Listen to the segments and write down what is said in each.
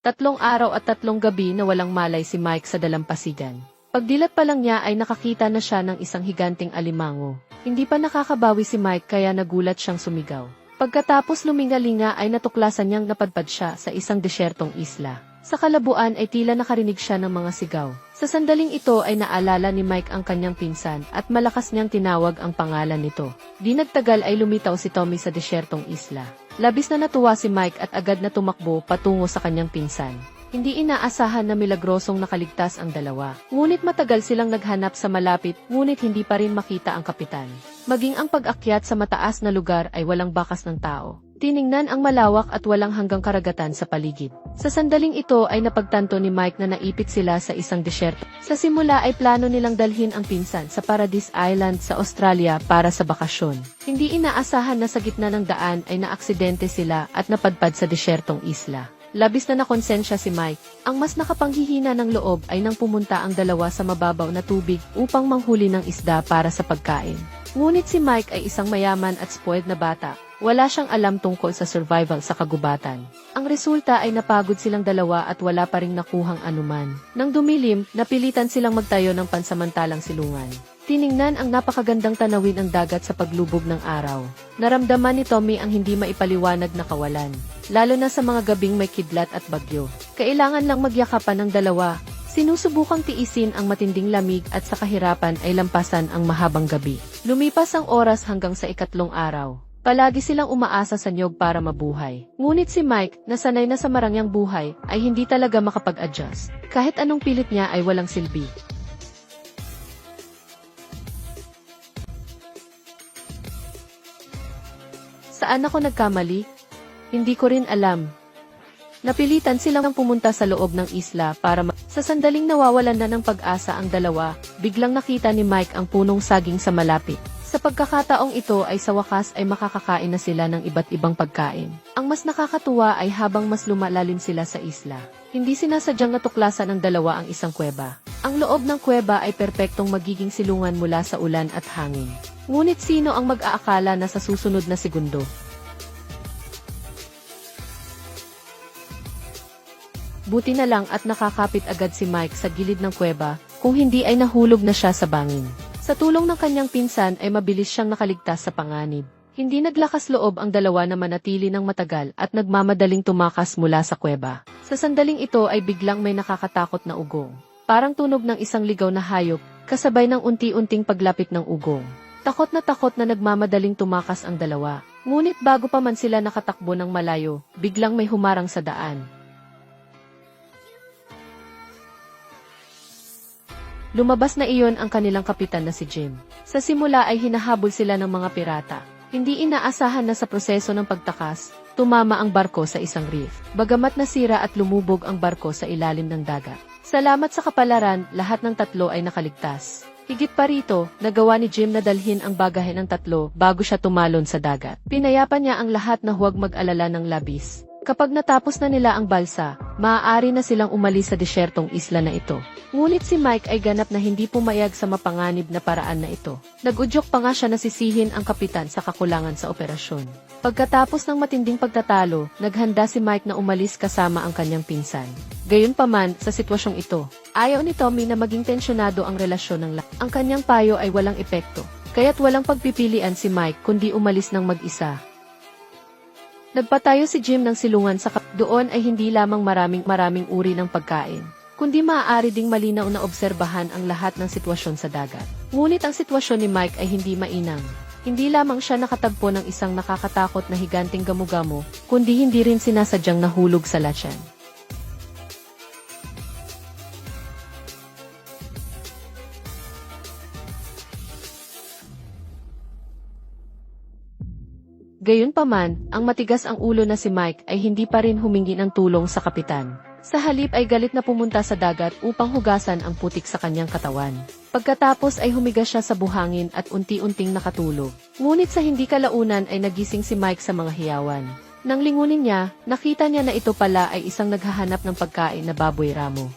Tatlong araw at tatlong gabi na walang malay si Mike sa dalampasigan. Pagdilat pa lang niya ay nakakita na siya ng isang higanting alimango. Hindi pa nakakabawi si Mike kaya nagulat siyang sumigaw. Pagkatapos lumingalinga ay natuklasan niyang napadpad siya sa isang desyertong isla. Sa kalabuan ay tila nakarinig siya ng mga sigaw. Sa sandaling ito ay naalala ni Mike ang kanyang pinsan at malakas niyang tinawag ang pangalan nito. Di nagtagal ay lumitaw si Tommy sa desyertong isla. Labis na natuwa si Mike at agad na tumakbo patungo sa kanyang pinsan. Hindi inaasahan na milagrosong nakaligtas ang dalawa. Ngunit matagal silang naghanap sa malapit, ngunit hindi pa rin makita ang kapitan. Maging ang pag-akyat sa mataas na lugar ay walang bakas ng tao. Tiningnan ang malawak at walang hanggang karagatan sa paligid. Sa sandaling ito ay napagtanto ni Mike na naipit sila sa isang disyerto. Sa simula ay plano nilang dalhin ang pinsan sa Paradise Island sa Australia para sa bakasyon. Hindi inaasahan na sa gitna ng daan ay naaksidente sila at napadpad sa disyertong isla. Labis na nakonsensya si Mike. Ang mas nakapanghihina ng loob ay nang pumunta ang dalawa sa mababaw na tubig upang manghuli ng isda para sa pagkain. Ngunit si Mike ay isang mayaman at spoiled na bata. Wala siyang alam tungkol sa survival sa kagubatan. Ang resulta ay napagod silang dalawa at wala pa ring nakuhang anuman. Nang dumilim, napilitan silang magtayo ng pansamantalang silungan. Tiningnan ang napakagandang tanawin ang dagat sa paglubog ng araw. Naramdaman ni Tommy ang hindi maipaliwanag na kawalan, lalo na sa mga gabing may kidlat at bagyo. Kailangan lang magyakapan ng dalawa. Sinusubukang tiisin ang matinding lamig at sa kahirapan ay lampasan ang mahabang gabi. Lumipas ang oras hanggang sa ikatlong araw. Palagi silang umaasa sa niyog para mabuhay. Ngunit si Mike, na sanay na sa marangyang buhay, ay hindi talaga makapag-adjust. Kahit anong pilit niya ay walang silbi. Saan ako nagkamali? Hindi ko rin alam. Napilitan silang pumunta sa loob ng isla para ma- sa sandaling nawawalan na ng pag-asa ang dalawa, biglang nakita ni Mike ang punong saging sa malapit. Sa pagkakataong ito ay sa wakas ay makakakain na sila ng iba't ibang pagkain. Ang mas nakakatuwa ay habang mas lumalalim sila sa isla. Hindi sinasadyang natuklasan ng dalawa ang isang kuweba. Ang loob ng kuweba ay perpektong magiging silungan mula sa ulan at hangin. Ngunit sino ang mag-aakala na sa susunod na segundo? Buti na lang at nakakapit agad si Mike sa gilid ng kuweba, kung hindi ay nahulog na siya sa bangin. Sa tulong ng kanyang pinsan ay mabilis siyang nakaligtas sa panganib. Hindi naglakas loob ang dalawa na manatili ng matagal at nagmamadaling tumakas mula sa kuweba. Sa sandaling ito ay biglang may nakakatakot na ugong. Parang tunog ng isang ligaw na hayop, kasabay ng unti-unting paglapit ng ugong. Takot na takot na nagmamadaling tumakas ang dalawa. Ngunit bago pa man sila nakatakbo ng malayo, biglang may humarang sa daan. Lumabas na iyon ang kanilang kapitan na si Jim. Sa simula ay hinahabol sila ng mga pirata. Hindi inaasahan na sa proseso ng pagtakas, tumama ang barko sa isang reef. Bagamat nasira at lumubog ang barko sa ilalim ng dagat. Salamat sa kapalaran, lahat ng tatlo ay nakaligtas. Higit pa rito, nagawa ni Jim na dalhin ang bagahe ng tatlo bago siya tumalon sa dagat. Pinayapan niya ang lahat na huwag mag-alala ng labis. Kapag natapos na nila ang balsa, maaari na silang umalis sa desyertong isla na ito. Ngunit si Mike ay ganap na hindi pumayag sa mapanganib na paraan na ito. Nagudyok pa nga siya na sisihin ang kapitan sa kakulangan sa operasyon. Pagkatapos ng matinding pagtatalo, naghanda si Mike na umalis kasama ang kanyang pinsan. Gayunpaman, sa sitwasyong ito, ayaw ni Tommy na maging tensyonado ang relasyon ng lahat. Ang kanyang payo ay walang epekto, kaya't walang pagpipilian si Mike kundi umalis ng mag-isa Nagpatayo si Jim ng silungan sa kap- doon ay hindi lamang maraming maraming uri ng pagkain, kundi maaari ding malinaw na obserbahan ang lahat ng sitwasyon sa dagat. Ngunit ang sitwasyon ni Mike ay hindi mainam. Hindi lamang siya nakatagpo ng isang nakakatakot na higanting gamugamo, kundi hindi rin sinasadyang nahulog sa latyan. Gayunpaman, ang matigas ang ulo na si Mike ay hindi pa rin humingi ng tulong sa kapitan. Sa halip ay galit na pumunta sa dagat upang hugasan ang putik sa kanyang katawan. Pagkatapos ay humiga siya sa buhangin at unti-unting nakatulog. Ngunit sa hindi kalaunan ay nagising si Mike sa mga hiyawan. Nang lingunin niya, nakita niya na ito pala ay isang naghahanap ng pagkain na baboy ramo.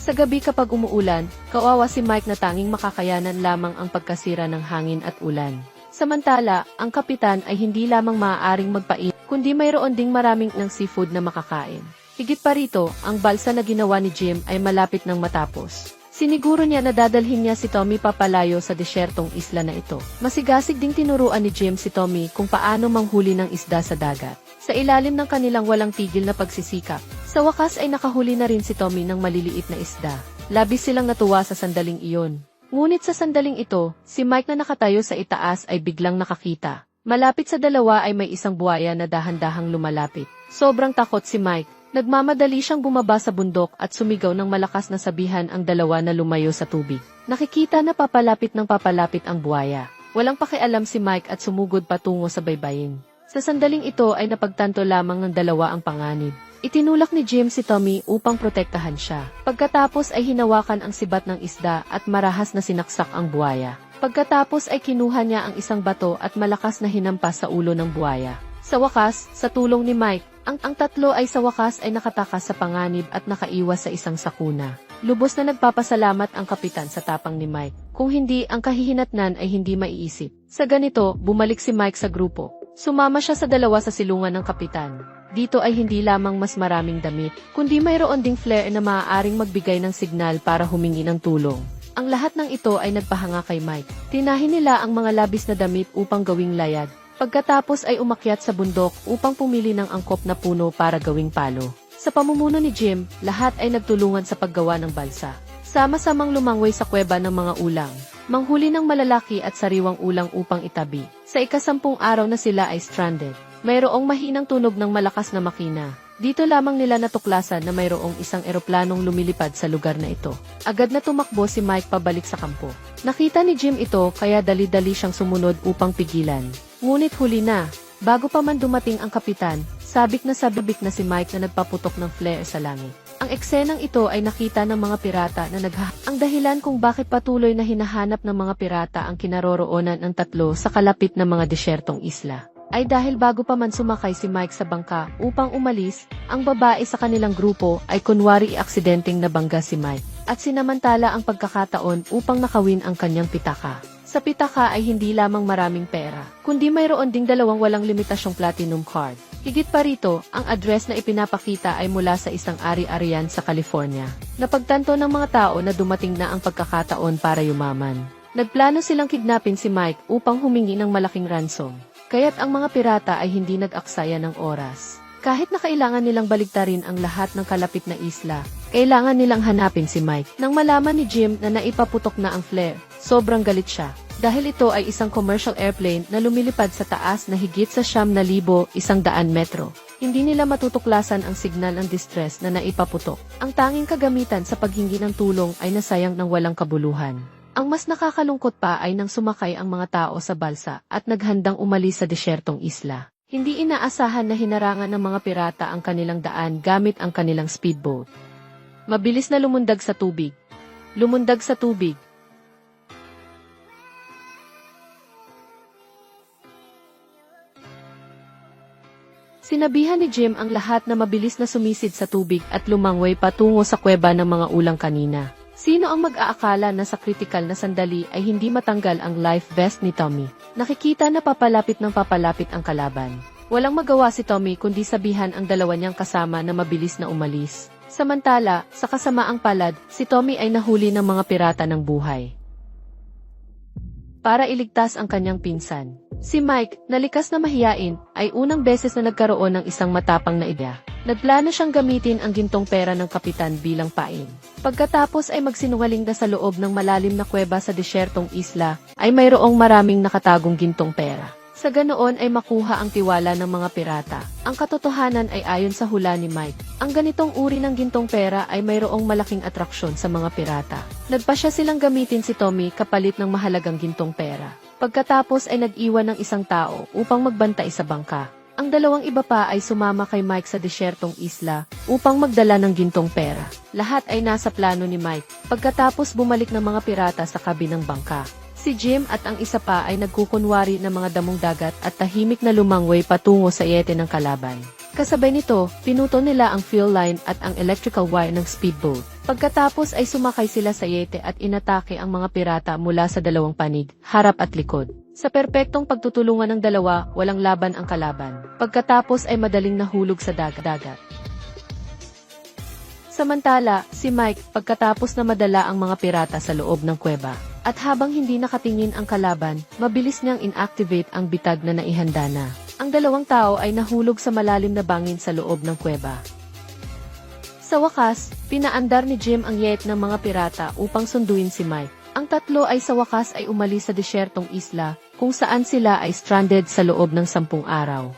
Sa gabi kapag umuulan, kawawa si Mike na tanging makakayanan lamang ang pagkasira ng hangin at ulan. Samantala, ang kapitan ay hindi lamang maaaring magpain, kundi mayroon ding maraming ng seafood na makakain. Higit pa rito, ang balsa na ginawa ni Jim ay malapit ng matapos. Siniguro niya na dadalhin niya si Tommy papalayo sa desyertong isla na ito. Masigasig ding tinuruan ni Jim si Tommy kung paano manghuli ng isda sa dagat. Sa ilalim ng kanilang walang tigil na pagsisikap, sa wakas ay nakahuli na rin si Tommy ng maliliit na isda. Labis silang natuwa sa sandaling iyon. Ngunit sa sandaling ito, si Mike na nakatayo sa itaas ay biglang nakakita. Malapit sa dalawa ay may isang buhaya na dahan-dahang lumalapit. Sobrang takot si Mike. Nagmamadali siyang bumaba sa bundok at sumigaw ng malakas na sabihan ang dalawa na lumayo sa tubig. Nakikita na papalapit ng papalapit ang buhaya. Walang pakialam si Mike at sumugod patungo sa baybayin. Sa sandaling ito ay napagtanto lamang ng dalawa ang panganib. Itinulak ni Jim si Tommy upang protektahan siya. Pagkatapos ay hinawakan ang sibat ng isda at marahas na sinaksak ang buhaya. Pagkatapos ay kinuha niya ang isang bato at malakas na hinampas sa ulo ng buhaya. Sa wakas, sa tulong ni Mike, ang, ang tatlo ay sa wakas ay nakatakas sa panganib at nakaiwas sa isang sakuna. Lubos na nagpapasalamat ang kapitan sa tapang ni Mike. Kung hindi, ang kahihinatnan ay hindi maiisip. Sa ganito, bumalik si Mike sa grupo. Sumama siya sa dalawa sa silungan ng kapitan. Dito ay hindi lamang mas maraming damit, kundi mayroon ding flare na maaaring magbigay ng signal para humingi ng tulong. Ang lahat ng ito ay nagpahanga kay Mike. Tinahin nila ang mga labis na damit upang gawing layag. Pagkatapos ay umakyat sa bundok upang pumili ng angkop na puno para gawing palo. Sa pamumuno ni Jim, lahat ay nagtulungan sa paggawa ng balsa. Sama-samang lumangway sa kuweba ng mga ulang. Manghuli ng malalaki at sariwang ulang upang itabi. Sa ikasampung araw na sila ay stranded. Mayroong mahinang tunog ng malakas na makina. Dito lamang nila natuklasan na mayroong isang eroplanong lumilipad sa lugar na ito. Agad na tumakbo si Mike pabalik sa kampo. Nakita ni Jim ito kaya dali-dali siyang sumunod upang pigilan. Ngunit huli na. Bago pa man dumating ang kapitan, sabik na sabik na si Mike na nagpaputok ng flare sa langit. Ang eksenang ito ay nakita ng mga pirata na nagha... Ang dahilan kung bakit patuloy na hinahanap ng mga pirata ang kinaroroonan ng tatlo sa kalapit na mga desyertong isla ay dahil bago pa man sumakay si Mike sa bangka upang umalis, ang babae sa kanilang grupo ay kunwari aksidenteng nabangga si Mike at sinamantala ang pagkakataon upang nakawin ang kanyang pitaka. Sa pitaka ay hindi lamang maraming pera, kundi mayroon ding dalawang walang limitasyong platinum card. Higit pa rito, ang address na ipinapakita ay mula sa isang ari-arian sa California. Napagtanto ng mga tao na dumating na ang pagkakataon para yumaman. Nagplano silang kidnapin si Mike upang humingi ng malaking ransom. Kaya't ang mga pirata ay hindi nag-aksaya ng oras. Kahit na kailangan nilang baligtarin ang lahat ng kalapit na isla, kailangan nilang hanapin si Mike. Nang malaman ni Jim na naipaputok na ang flare, sobrang galit siya. Dahil ito ay isang commercial airplane na lumilipad sa taas na higit sa siyam na libo isang daan metro. Hindi nila matutuklasan ang signal ng distress na naipaputok. Ang tanging kagamitan sa paghingi ng tulong ay nasayang ng walang kabuluhan. Ang mas nakakalungkot pa ay nang sumakay ang mga tao sa balsa at naghandang umalis sa desyertong isla. Hindi inaasahan na hinarangan ng mga pirata ang kanilang daan gamit ang kanilang speedboat. Mabilis na lumundag sa tubig. Lumundag sa tubig. Sinabihan ni Jim ang lahat na mabilis na sumisid sa tubig at lumangway patungo sa kuweba ng mga ulang kanina. Sino ang mag-aakala na sa critical na sandali ay hindi matanggal ang life vest ni Tommy? Nakikita na papalapit ng papalapit ang kalaban. Walang magawa si Tommy kundi sabihan ang dalawa niyang kasama na mabilis na umalis. Samantala, sa kasamaang palad, si Tommy ay nahuli ng mga pirata ng buhay. Para iligtas ang kanyang pinsan. Si Mike, nalikas na mahiyain, ay unang beses na nagkaroon ng isang matapang na ideya. Nagplano siyang gamitin ang gintong pera ng kapitan bilang pain. Pagkatapos ay magsinungaling na sa loob ng malalim na kuweba sa desyertong isla, ay mayroong maraming nakatagong gintong pera. Sa ganoon ay makuha ang tiwala ng mga pirata. Ang katotohanan ay ayon sa hula ni Mike. Ang ganitong uri ng gintong pera ay mayroong malaking atraksyon sa mga pirata. Nagpasya silang gamitin si Tommy kapalit ng mahalagang gintong pera. Pagkatapos ay nag-iwan ng isang tao upang magbantay sa bangka. Ang dalawang iba pa ay sumama kay Mike sa desyertong isla upang magdala ng gintong pera. Lahat ay nasa plano ni Mike pagkatapos bumalik ng mga pirata sa kabinang bangka. Si Jim at ang isa pa ay nagkukunwari ng mga damong dagat at tahimik na lumangway patungo sa yete ng kalaban. Kasabay nito, pinuto nila ang fuel line at ang electrical wire ng speedboat. Pagkatapos ay sumakay sila sa yete at inatake ang mga pirata mula sa dalawang panig, harap at likod. Sa perpektong pagtutulungan ng dalawa, walang laban ang kalaban. Pagkatapos ay madaling nahulog sa dag- dagat. Samantala, si Mike, pagkatapos na madala ang mga pirata sa loob ng kuweba, at habang hindi nakatingin ang kalaban, mabilis niyang inactivate ang bitag na naihanda na. Ang dalawang tao ay nahulog sa malalim na bangin sa loob ng kuweba. Sa wakas, pinaandar ni Jim ang yet ng mga pirata upang sunduin si Mike. Ang tatlo ay sa wakas ay umalis sa desyertong isla, kung saan sila ay stranded sa loob ng sampung araw.